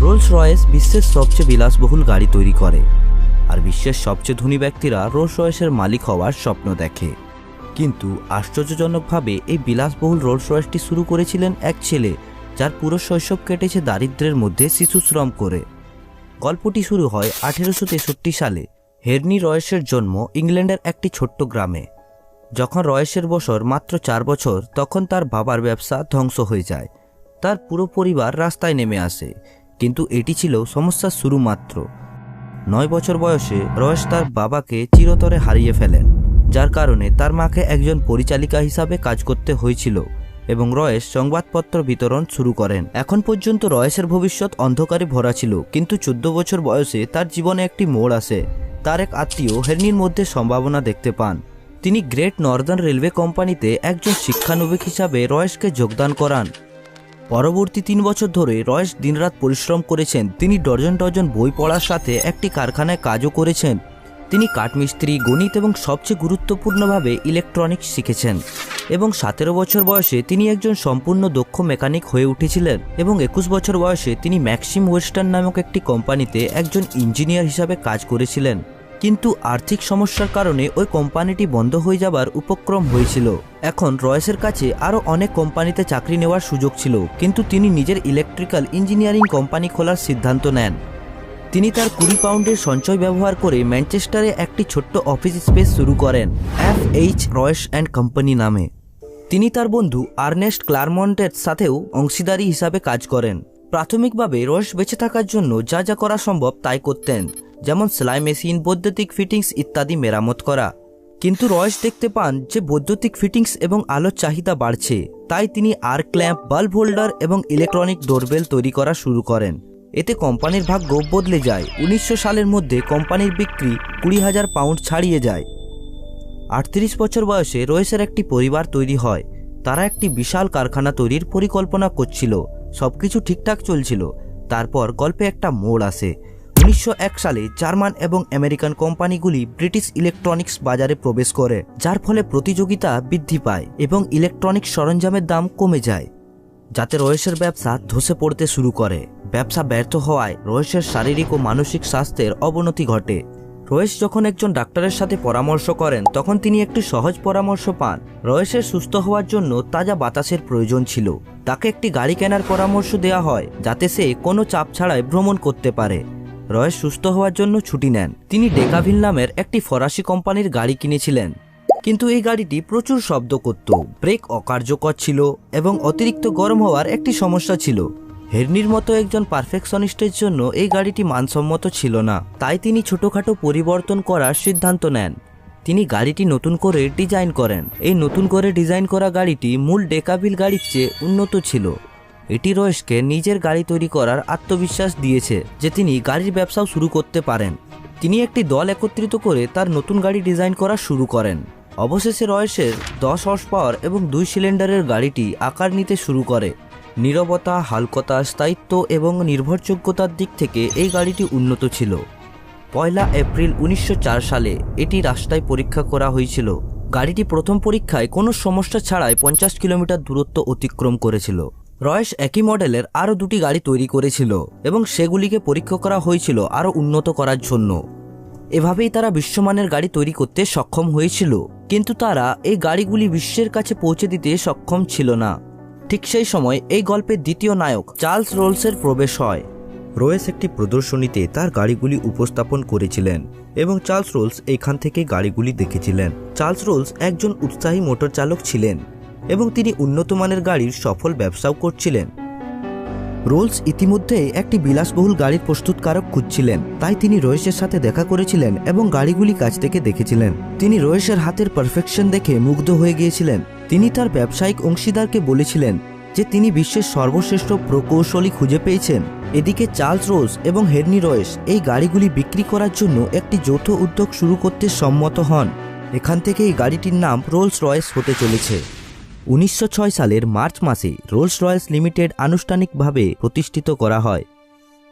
Rolls Royce বিশ্বের সবচেয়ে বিলাসবহুল গাড়ি তৈরি করে। আর বিশ্বের সবচেয়ে ধনী ব্যক্তিরা রোলস রয়েসের মালিক হওয়ার স্বপ্ন দেখে। কিন্তু আশ্চর্যজনকভাবে এই বিলাসবহুল রোলস রয়েসটি শুরু করেছিলেন এক ছেলে, যার পুরো শৈশব কেটেছে দারিদ্র্যের মধ্যে শিশু শ্রম করে। গল্পটি শুরু হয় আঠেরোশো তেষট্টি সালে। হেরনি রয়েসের জন্ম ইংল্যান্ডের একটি ছোট্ট গ্রামে। যখন রয়েসের বছর মাত্র চার বছর, তখন তার বাবার ব্যবসা ধ্বংস হয়ে যায়। তার পুরো পরিবার রাস্তায় নেমে আসে। কিন্তু এটি ছিল সমস্যার শুরু মাত্র। নয় বছর বয়সে রয়েশ তার বাবাকে চিরতরে হারিয়ে ফেলেন, যার কারণে তার মাকে একজন পরিচালিকা হিসাবে কাজ করতে হয়েছিল এবং রয়েশ সংবাদপত্র বিতরণ শুরু করেন। এখন পর্যন্ত রয়েশের ভবিষ্যৎ অন্ধকারে ভরা ছিল, কিন্তু চোদ্দ বছর বয়সে তার জীবনে একটি মোড় আসে। তার এক আত্মীয় হেরনির মধ্যে সম্ভাবনা দেখতে পান। তিনি গ্রেট নর্দার্ন রেলওয়ে কোম্পানিতে একজন শিক্ষানবিক হিসাবে রয়েশকে যোগদান করান। পরবর্তী তিন বছর ধরে রয়েস দিনরাত পরিশ্রম করেছেন। তিনি ডজন ডজন বই পড়ার সাথে একটি কারখানায় কাজও করেছেন। তিনি কাঠমিস্ত্রি, গণিত এবং সবচেয়ে গুরুত্বপূর্ণভাবে ইলেকট্রনিক্স শিখেছেন এবং সতেরো বছর বয়সে তিনি একজন সম্পূর্ণ দক্ষ মেকানিক হয়ে উঠেছিলেন এবং একুশ বছর বয়সে তিনি ম্যাক্সিম ওয়েস্টার্ন নামক একটি কোম্পানিতে একজন ইঞ্জিনিয়ার হিসাবে কাজ করেছিলেন। কিন্তু আর্থিক সমস্যার কারণে ওই কোম্পানিটি বন্ধ হয়ে যাবার উপক্রম হয়েছিল। এখন রয়েসের কাছে আরও অনেক কোম্পানিতে চাকরি নেওয়ার সুযোগ ছিল, কিন্তু তিনি নিজের ইলেকট্রিক্যাল ইঞ্জিনিয়ারিং কোম্পানি খোলার সিদ্ধান্ত নেন। তিনি তার কুড়ি পাউন্ডের সঞ্চয় ব্যবহার করে ম্যানচেস্টারে একটি ছোট্ট অফিস স্পেস শুরু করেন F H Royce and company নামে। তিনি তার বন্ধু আর্নেস্ট ক্লারমন্টের সাথেও অংশীদারি হিসাবে কাজ করেন। প্রাথমিকভাবে রয়েস বেঁচে থাকার জন্য যা যা করা সম্ভব তাই করতেন। যেমন সেলাই মেশিন, বৈদ্যুতিক ফিটিংস ইত্যাদি মেরামত করা। কিন্তু রয়েস দেখতে পান যে বৈদ্যুতিক ফিটিংস এবং আলোর চাহিদা বাড়ছে। তাই তিনি আর ক্ল্যাম্প বাল্ব হোল্ডার এবং ইলেকট্রনিক ডোরবেল তৈরি করা শুরু করেন। এতে কোম্পানির ভাগ্য বদলে যায়। উনিশশো সালের মধ্যে কোম্পানির বিক্রি কুড়ি হাজার পাউন্ড ছাড়িয়ে যায়। আটত্রিশ বছর বয়সে রয়েসের একটি পরিবার তৈরি হয়। তারা একটি বিশাল কারখানা তৈরির পরিকল্পনা করছিল। সবকিছু ঠিকঠাক চলছিল। তারপর গল্পে একটা মোড় আসে। উনিশশো এক সালে জার্মান এবং আমেরিকান কোম্পানিগুলি ব্রিটিশ ইলেকট্রনিক্স বাজারে প্রবেশ করে, যার ফলে প্রতিযোগিতা বৃদ্ধি পায় এবং ইলেকট্রনিক সরঞ্জামের দাম কমে যায়, যাতে রয়েসের ব্যবসা ধসে পড়তে শুরু করে। ব্যবসা ব্যর্থ হওয়ায় রয়েসের শারীরিক ও মানসিক স্বাস্থ্যের অবনতি ঘটে। রয়েস যখন একজন ডাক্তারের সাথে পরামর্শ করেন, তখন তিনি একটি সহজ পরামর্শ পান। রয়েসের সুস্থ হওয়ার জন্য তাজা বাতাসের প্রয়োজন ছিল। তাকে একটি গাড়ি কেনার পরামর্শ দেওয়া হয়, যাতে সে কোনো চাপ ছাড়াই ভ্রমণ করতে পারে। রয়েস সুস্থ হওয়ার জন্য ছুটি নেন। তিনি ডেকাভিল নামের একটি ফরাসি কোম্পানির গাড়ি কিনেছিলেন। কিন্তু এই গাড়িটি প্রচুর শব্দ করত, ব্রেক অকার্যকর ছিল এবং অতিরিক্ত গরম হওয়ার একটি সমস্যা ছিল। হেরনির মতো একজন পারফেকশনিস্টের জন্য এই গাড়িটি মানসম্মত ছিল না, তাই তিনি ছোটখাটো পরিবর্তন করার সিদ্ধান্ত নেন। তিনি গাড়িটি নতুন করে ডিজাইন করেন। এই নতুন করে ডিজাইন করা গাড়িটি মূল ডেকাবিল গাড়ির চেয়ে উন্নত ছিল। এটি রয়েসকে নিজের গাড়ি তৈরি করার আত্মবিশ্বাস দিয়েছে যে তিনি গাড়ির ব্যবসাও শুরু করতে পারেন। তিনি একটি দল একত্রিত করে তার নতুন গাড়ি ডিজাইন করা শুরু করেন। অবশেষে রয়েসের দশ হর্স পাওয়ার এবং দুই সিলিন্ডারের গাড়িটি আকার নিতে শুরু করে। নীরবতা, হালকতা, স্থায়িত্ব এবং নির্ভরযোগ্যতার দিক থেকে এই গাড়িটি উন্নত ছিল। পয়লা এপ্রিল উনিশশো চার সালে এটি রাস্তায় পরীক্ষা করা হয়েছিল। গাড়িটি প্রথম পরীক্ষায় কোনো সমস্যা ছাড়াই পঞ্চাশ কিলোমিটার দূরত্ব অতিক্রম করেছিল। রয়েস একই মডেলের আরও দুটি গাড়ি তৈরি করেছিল এবং সেগুলিকে পরীক্ষা করা হয়েছিল আরও উন্নত করার জন্য। এভাবেই তারা বিশ্বমানের গাড়ি তৈরি করতে সক্ষম হয়েছিল, কিন্তু তারা এই গাড়িগুলি বিশ্বের কাছে পৌঁছে দিতে সক্ষম ছিল না। ঠিক সেই সময় এই গল্পের দ্বিতীয় নায়ক চার্লস রোলসের প্রবেশ হয়। রয়েস একটি প্রদর্শনীতে তার গাড়িগুলি উপস্থাপন করেছিলেন এবং চার্লস রোলস এখান থেকে গাড়িগুলি দেখেছিলেন। চার্লস রোলস একজন উৎসাহী মোটর চালক ছিলেন। এবং তিনি উন্নত মানের গাড়ির সফল ব্যবসাও করছিলেন। রোলস ইতিমধ্যে একটি বিলাসবহুল গাড়ির প্রস্তুতকারক খুঁজছিলেন। তাই তিনি রয়েসের সাথে দেখা করেছিলেন এবং গাড়িগুলি কাছ থেকে দেখেছিলেন। তিনি রয়েসের হাতের পারফেকশন দেখে মুগ্ধ হয়ে গিয়েছিলেন। তিনি তার ব্যবসায়িক অংশীদারকে বলেছিলেন যে তিনি বিশ্বের সর্বশ্রেষ্ঠ প্রকৌশলী খুঁজে পেয়েছেন। এদিকে চার্লস রোজ এবং হেরনি রয়েস এই গাড়িগুলি বিক্রি করার জন্য একটি যৌথ উদ্যোগ শুরু করতে সম্মত হন। এখান থেকে এই গাড়িটির নাম রোলস রয়েস হতে চলেছে। উনিশশো ছয় সালের মার্চ মাসে রোলস রয়েস লিমিটেড আনুষ্ঠানিকভাবে প্রতিষ্ঠিত করা হয়।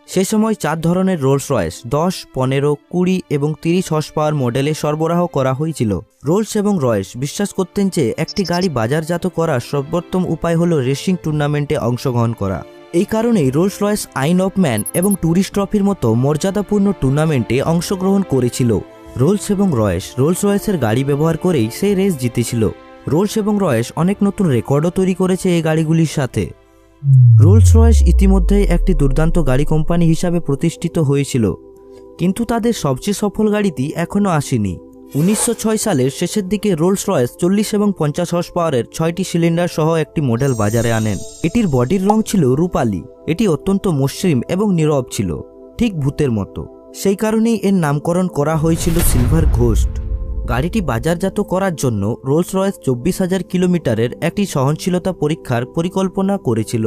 সে সময় চার ধরনের রোলস রয়েস দশ, পনেরো, কুড়ি এবং তিরিশ হর্স পাওয়ার মডেলে সরবরাহ করা হয়েছিল। রোলস এবং রয়েস বিশ্বাস করতেন যে একটি গাড়ি বাজারজাত করার সর্বোত্তম উপায় হল রেসিং টুর্নামেন্টে অংশগ্রহণ করা। এই কারণেই রোলস রয়েস আইন অফ ম্যান এবং ট্যুরিস্ট ট্রফির মতো মর্যাদাপূর্ণ টুর্নামেন্টে অংশগ্রহণ করেছিল। রোলস এবং রয়েস রোলস রয়েসের গাড়ি ব্যবহার করেই সেই রেস জিতেছিল। রোলস এবং রয়েস অনেক নতুন রেকর্ডও তৈরি করেছে এই গাড়িগুলির সাথে। রোলস রয়েস ইতিমধ্যেই একটি দুর্দান্ত গাড়ি কোম্পানি হিসাবে প্রতিষ্ঠিত হয়েছিল, কিন্তু তাদের সবচেয়ে সফল গাড়িটি এখনও আসেনি। উনিশশো ছয় সালের শেষের দিকে রোলস রয়েস চল্লিশ এবং পঞ্চাশ হর্স পাওয়ারের ছয়টি সিলিন্ডার সহ একটি মডেল বাজারে আনেন। এটির বডির রং ছিল রূপালি, এটি অত্যন্ত মসৃণ এবং নীরব ছিল, ঠিক ভূতের মতো। সেই কারণেই এর নামকরণ করা হয়েছিল সিলভার ঘোস্ট। গাড়িটি বাজারজাত করার জন্য রোলস রয়েস চব্বিশ হাজার কিলোমিটারের একটি সহনশীলতা পরীক্ষার পরিকল্পনা করেছিল।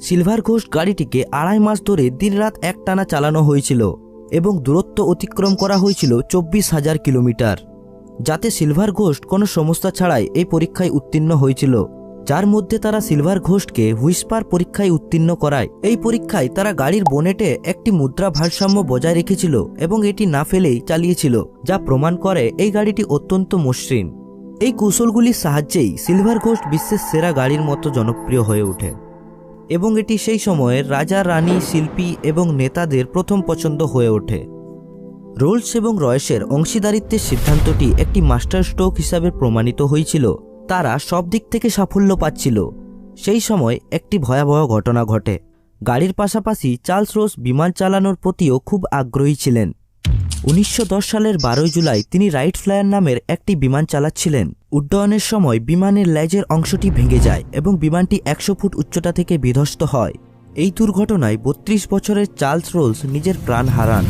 সিলভার ঘোষ গাড়িটিকে আড়াই মাস ধরে দিনরাত এক টানা চালানো হয়েছিল এবং দূরত্ব অতিক্রম করা হয়েছিল চব্বিশ হাজার কিলোমিটার। যাতে সিলভার ঘোষ কোনো সমস্যা ছাড়াই এই পরীক্ষায় উত্তীর্ণ হয়েছিল। যার মধ্যে তারা সিলভার ঘোস্টকে হুইসপার পরীক্ষায় উত্তীর্ণ করায়। এই পরীক্ষায় তারা গাড়ির বোনেটে একটি মুদ্রা ভারসাম্য বজায় রেখেছিল এবং এটি না ফেলেই চালিয়েছিল, যা প্রমাণ করে এই গাড়িটি অত্যন্ত মসৃণ। এই কৌশলগুলির সাহায্যেই সিলভার ঘোস্ট বিশ্বের সেরা গাড়ির মতো জনপ্রিয় হয়ে ওঠে এবং এটি সেই সময়ের রাজা, রানী, শিল্পী এবং নেতাদের প্রথম পছন্দ হয়ে ওঠে। রোলস এবং রয়েসের অংশীদারিত্বের সিদ্ধান্তটি একটি মাস্টার স্ট্রোক হিসাবে প্রমাণিত হয়েছিল। তারা সব দিক থেকে সাফল্য পাচ্ছিল। সেই সময় একটি ভয়াবহ ঘটনা ঘটে। গাড়ির পাশাপাশি চার্লস রোস বিমান চালানোর প্রতিও খুব আগ্রহী ছিলেন। উনিশশো দশ সালের বারোই জুলাই তিনি রাইট ফ্লায়ার নামের একটি বিমান চালাচ্ছিলেন। উড্ডয়নের সময় বিমানের লেজের অংশটি ভেঙে যায় এবং বিমানটি একশো ফুট উচ্চতা থেকে বিধ্বস্ত হয়। এই দুর্ঘটনায় বত্রিশ বছরের চার্লস রোলস নিজের প্রাণ হারান।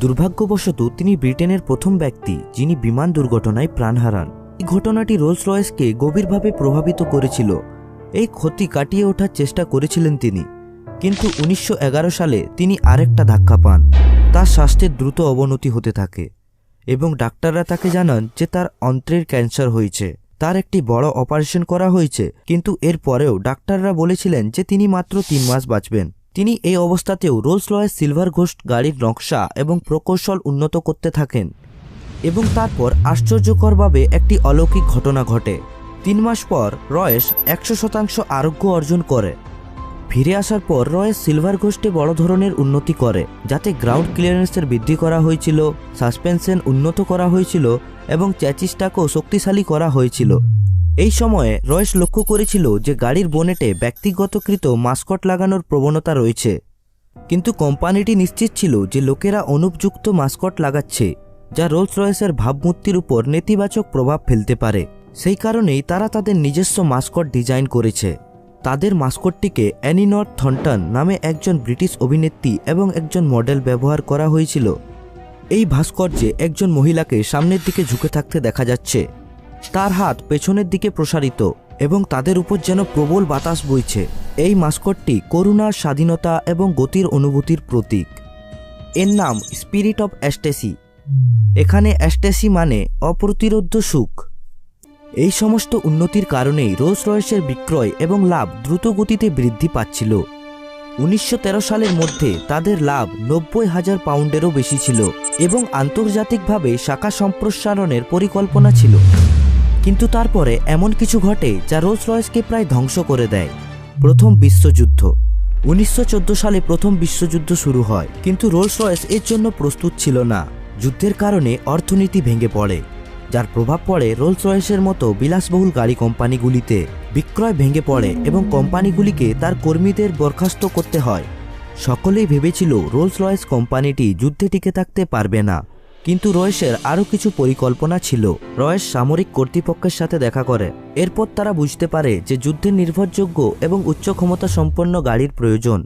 দুর্ভাগ্যবশত তিনি ব্রিটেনের প্রথম ব্যক্তি যিনি বিমান দুর্ঘটনায় প্রাণ হারান। এই ঘটনাটি রোলস রয়েসকে গভীরভাবে প্রভাবিত করেছিল। এই ক্ষতি কাটিয়ে ওঠার চেষ্টা করেছিলেন তিনি, কিন্তু উনিশশো এগারো সালে তিনি আরেকটা ধাক্কা পান, তার স্বাস্থ্যের দ্রুত অবনতি হতে থাকে এবং ডাক্তাররা তাকে জানান যে তার অন্ত্রের ক্যান্সার হয়েছে। তার একটি বড় অপারেশন করা হয়েছে, কিন্তু এর পরেও ডাক্তাররা বলেছিলেন যে তিনি মাত্র তিন মাস বাঁচবেন। তিনি এই অবস্থাতেও রোলস রয়েস সিলভার ঘোস্ট গাড়ির নকশা এবং প্রকৌশল উন্নত করতে থাকেন। এবং তারপর আশ্চর্যকরভাবে একটি অলৌকিক ঘটনা ঘটে। তিন মাস পর রয়েস একশো শতাংশ আরোগ্য অর্জন করে। ফিরে আসার পর রয়েস সিলভার ঘোস্টে বড় ধরনের উন্নতি করে, যাতে গ্রাউন্ড ক্লিয়ারেন্সের বৃদ্ধি করা হয়েছিল, সাসপেনশন উন্নত করা হয়েছিল এবং চ্যাচিসটাকেও শক্তিশালী করা হয়েছিল। এই সময়ে রয়েস লক্ষ্য করেছিল যে গাড়ির বোনেটে ব্যক্তিগতকৃত মাস্কট লাগানোর প্রবণতা রয়েছে। কিন্তু কোম্পানিটি নিশ্চিত ছিল যে লোকেরা অনুপযুক্ত মাস্কট লাগাচ্ছে। যা রোলস রয়েসের ভাবমূর্তির উপর নেতিবাচক প্রভাব ফেলতে পারে। সেই কারণেই তারা তাদের নিজস্ব মাস্কট ডিজাইন করেছে। তাদের মাস্কটটিকে অ্যানিনট থন্টন নামে একজন ব্রিটিশ অভিনেত্রী এবং একজন মডেল ব্যবহার করা হয়েছিল। এই ভাস্কর্যে একজন মহিলাকে সামনের দিকে ঝুঁকে থাকতে দেখা যাচ্ছে। তার হাত পেছনের দিকে প্রসারিত এবং তাদের উপর যেন প্রবল বাতাস বইছে। এই মাস্কটটি করুণা স্বাধীনতা এবং গতির অনুভূতির প্রতীক। এর নাম স্পিরিট অফ অ্যাস্টেসি এখানে অ্যাস্টেসি মানে অপ্রতিরোধ্য সুখ। এই সমস্ত উন্নতির কারণেই রোলস রয়েসের বিক্রয় এবং লাভ দ্রুত গতিতে বৃদ্ধি পাচ্ছিল। উনিশশো তেরো সালের মধ্যে তাদের লাভ নব্বই হাজার পাউন্ডেরও বেশি ছিল এবং আন্তর্জাতিকভাবে শাখা সম্প্রসারণের পরিকল্পনা ছিল। কিন্তু তারপরে এমন কিছু ঘটে যা রোলস রয়েসকে প্রায় ধ্বংস করে দেয়। প্রথম বিশ্বযুদ্ধ। উনিশশো চোদ্দ সালে প্রথম বিশ্বযুদ্ধ শুরু হয়, কিন্তু রোলস রয়েস এর জন্য প্রস্তুত ছিল না। যুদ্ধের কারণে অর্থনীতি ভেঙে পড়ে, যার প্রভাব পড়ে রোলস রয়েসের মতো বিলাসবহুল গাড়ি কোম্পানিগুলিতে। বিক্রয় ভেঙে পড়ে এবং কোম্পানিগুলিকে তার কর্মীদের বরখাস্ত করতে হয়। সকলেই ভেবেছিল রোলস রয়েস কোম্পানিটি যুদ্ধে টিকে থাকতে পারবে না। কিন্তু রয়েসের আরও কিছু পরিকল্পনা ছিল। রয়েস সামরিক কর্তৃপক্ষের সাথে দেখা করে। এরপর তারা বুঝতে পারে যে যুদ্ধের নির্ভরযোগ্য এবং উচ্চ ক্ষমতা সম্পন্ন গাড়ির প্রয়োজন।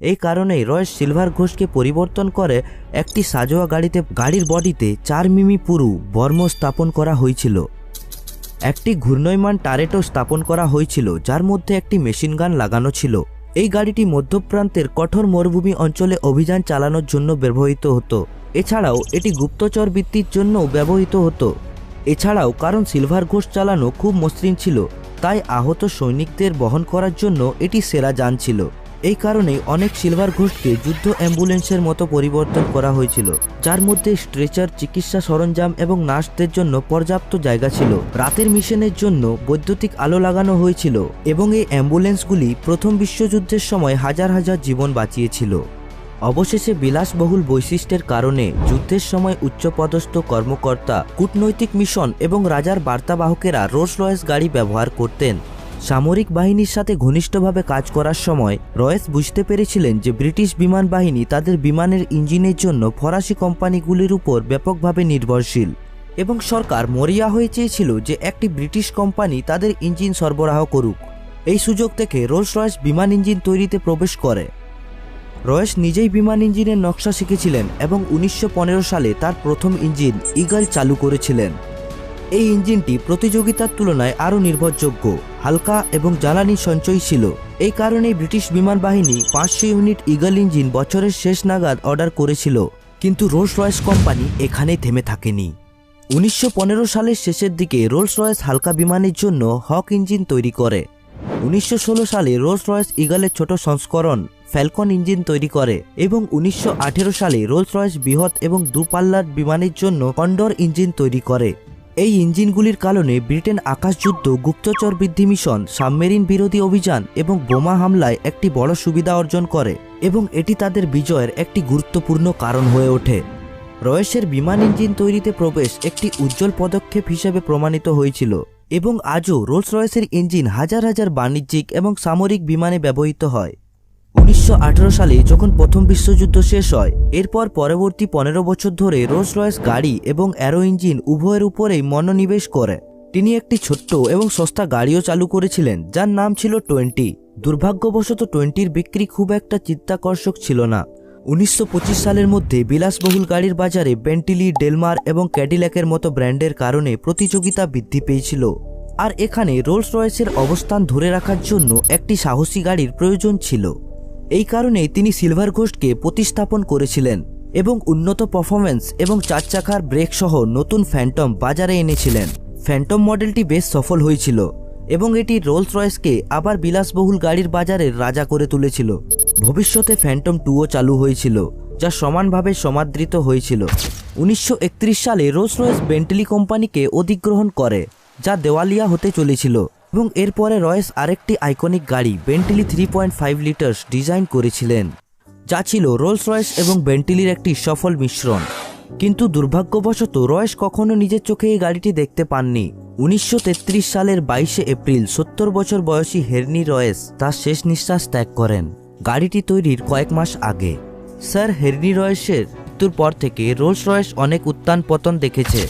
এই কারণেই রয়েস সিলভার ঘোষকে পরিবর্তন করে একটি সাজোয়া গাড়িতে, গাড়ির বডিতে চার মিমি পুরু বর্ম স্থাপন করা হয়েছিল। একটি ঘূর্ণয়মান টারেটও স্থাপন করা হয়েছিল, যার মধ্যে একটি মেশিন গান লাগানো ছিল। এই গাড়িটি মধ্যপ্রান্তের কঠোর মরুভূমি অঞ্চলে অভিযান চালানোর জন্য ব্যবহৃত হতো। এছাড়াও এটি গুপ্তচর বৃত্তির জন্যও ব্যবহৃত হতো। এছাড়াও কারণ সিলভার ঘোষ চালানো খুব মসৃণ ছিল, তাই আহত সৈনিকদের বহন করার জন্য এটি সেরা যান ছিল। এই কারণে অনেক সিলভার ঘোস্টকে যুদ্ধ অ্যাম্বুলেন্সের মতো পরিবর্তন করা হয়েছিল, যার মধ্যে স্ট্রেচার, চিকিৎসা সরঞ্জাম এবং নার্সদের জন্য পর্যাপ্ত জায়গা ছিল। রাতের মিশনের জন্য বৈদ্যুতিক আলো লাগানো হয়েছিল এবং এই অ্যাম্বুলেন্সগুলি প্রথম বিশ্বযুদ্ধের সময় হাজার হাজার জীবন বাঁচিয়েছিল। অবশেষে বিলাসবহুল বৈশিষ্ট্যের কারণে যুদ্ধের সময় উচ্চপদস্থ কর্মকর্তা, কূটনৈতিক মিশন এবং রাজার বার্তাবাহকেরা রোলস রয়েস গাড়ি ব্যবহার করতেন। সামরিক বাহিনীর সাথে ঘনিষ্ঠভাবে কাজ করার সময় রয়েস বুঝতে পেরেছিলেন যে ব্রিটিশ বিমান বাহিনী তাদের বিমানের ইঞ্জিনের জন্য ফরাসি কোম্পানিগুলির উপর ব্যাপকভাবে নির্ভরশীল এবং সরকার মরিয়া হয়ে চেয়েছিল যে একটি ব্রিটিশ কোম্পানি তাদের ইঞ্জিন সরবরাহ করুক। এই সুযোগ থেকে রোলস রয়েস বিমান ইঞ্জিন তৈরিতে প্রবেশ করে। রয়েস নিজেই বিমান ইঞ্জিনের নকশা শিখেছিলেন এবং উনিশশো পনেরো সালে তার প্রথম ইঞ্জিন ইগল চালু করেছিলেন। এই ইঞ্জিনটি প্রতিযোগিতার তুলনায় আরও নির্ভরযোগ্য, হালকা এবং জ্বালানি সঞ্চয় ছিল। এই কারণেই ব্রিটিশ বিমান বাহিনী পাঁচশো ইউনিট ইগল ইঞ্জিন বছরের শেষ নাগাদ অর্ডার করেছিল, কিন্তু রোলস রয়েস কোম্পানি এখানেই থেমে থাকেনি। উনিশশো পনেরো সালের শেষের দিকে রোলস রয়েস হালকা বিমানের জন্য হক ইঞ্জিন তৈরি করে। উনিশশো ষোলো সালে রোলস রয়েস ইগলের ছোট সংস্করণ ফ্যালকন ইঞ্জিন তৈরি করে এবং উনিশশো আঠেরো সালে রোলস রয়েস বৃহৎ এবং দূরপাল্লার বিমানের জন্য কন্ডর ইঞ্জিন তৈরি করে। এই ইঞ্জিনগুলির কারণে ব্রিটেন আকাশযুদ্ধ, গুপ্তচর বৃদ্ধি মিশন, সাবমেরিন বিরোধী অভিযান এবং বোমা হামলায় একটি বড় সুবিধা অর্জন করে এবং এটি তাদের বিজয়ের একটি গুরুত্বপূর্ণ কারণ হয়ে ওঠে। রয়েসের বিমান ইঞ্জিন তৈরিতে প্রবেশ একটি উজ্জ্বল পদক্ষেপ হিসেবে প্রমাণিত হয়েছিল এবং আজও রোলস রয়েসের ইঞ্জিন হাজার হাজার বাণিজ্যিক এবং সামরিক বিমানে ব্যবহৃত হয়। উনিশশো আঠেরো সালে যখন প্রথম বিশ্বযুদ্ধ শেষ হয়, এরপর পরবর্তী পনেরো বছর ধরে রোলস রয়েস গাড়ি এবং অ্যারো ইঞ্জিন উভয়ের উপরেই মনোনিবেশ করে। তিনি একটি ছোট্ট এবং সস্তা গাড়িও চালু করেছিলেন, যার নাম ছিল টোয়েন্টি। দুর্ভাগ্যবশত টোয়েন্টির বিক্রি খুব একটা চিত্তাকর্ষক ছিল না। উনিশশো পঁচিশ সালের মধ্যে বিলাসবহুল গাড়ির বাজারে বেন্টিলি, ডেলমার এবং ক্যাডিল্যাকের মতো ব্র্যান্ডের কারণে প্রতিযোগিতা বৃদ্ধি পেয়েছিল। আর এখানে রোলস রয়েসের অবস্থান ধরে রাখার জন্য একটি সাহসী গাড়ির প্রয়োজন ছিল। এই কারণেই তিনি সিলভার ঘোস্টকে প্রতিস্থাপন করেছিলেন এবং উন্নত পারফরমেন্স এবং চার চাকার ব্রেক সহ নতুন ফ্যান্টম বাজারে এনেছিলেন। ফ্যান্টম মডেলটি বেশ সফল হয়েছিল এবং এটি রোলস রয়েসকে আবার বিলাসবহুল গাড়ির বাজারের রাজা করে তুলেছিল। ভবিষ্যতে ফ্যান্টম টুও চালু হয়েছিল, যা সমানভাবে সমাদৃত হয়েছিল। উনিশশো একত্রিশ সালে রোলস রয়েস বেন্টলি কোম্পানিকে অধিগ্রহণ করে, যা দেওয়ালিয়া হতে চলেছিল। এবং এরপরে রয়েস আরেকটি আইকনিক গাড়ি, Bentley three point five litres design করেছিলেন, যা ছিল রোলস রয়েস এবং বেন্টিলির একটি সফল মিশ্রণ। কিন্তু দুর্ভাগ্যবশত রয়েস কখনো নিজের চোখে এই গাড়িটি দেখতে পাননি। উনিশশো তেত্রিশ সালের বাইশে এপ্রিল, সত্তর বছর বয়সী হেরনি রয়েস তার শেষ নিঃশ্বাস ত্যাগ করেন। গাড়িটি তৈরির কয়েক মাস আগে। স্যার হেরনি রয়েসের মৃত্যুর পর থেকে রোলস রয়েস অনেক উত্থান পতন দেখেছে।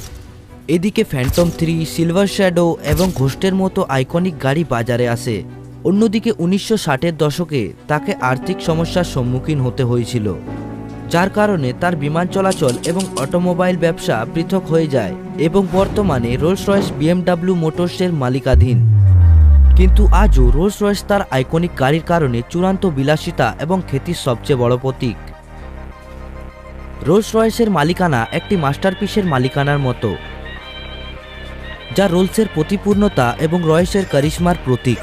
এদিকে ফ্যান্টম থ্রি সিলভার শ্যাডো এবং ঘোস্টের মতো আইকনিক গাড়ি বাজারে আসে। অন্যদিকে উনিশশো ষাটের দশকে তাকে আর্থিক সমস্যার সম্মুখীন হতে হয়েছিল, যার কারণে তার বিমান চলাচল এবং অটোমোবাইল ব্যবসা পৃথক হয়ে যায় এবং বর্তমানে রোলস রয়েস বিএমডাব্লিউ মোটরসের মালিকাধীন। কিন্তু আজও রোলস রয়েস তার আইকনিক গাড়ির কারণে চূড়ান্ত বিলাসিতা এবং খ্যাতির সবচেয়ে বড় প্রতীক। রোলস রয়েসের মালিকানা একটি মাস্টারপিসের মালিকানার মতো। যা রোলসের প্রতিপূর্ণতা এবং রয়েসের কারিশ্মার প্রতীক।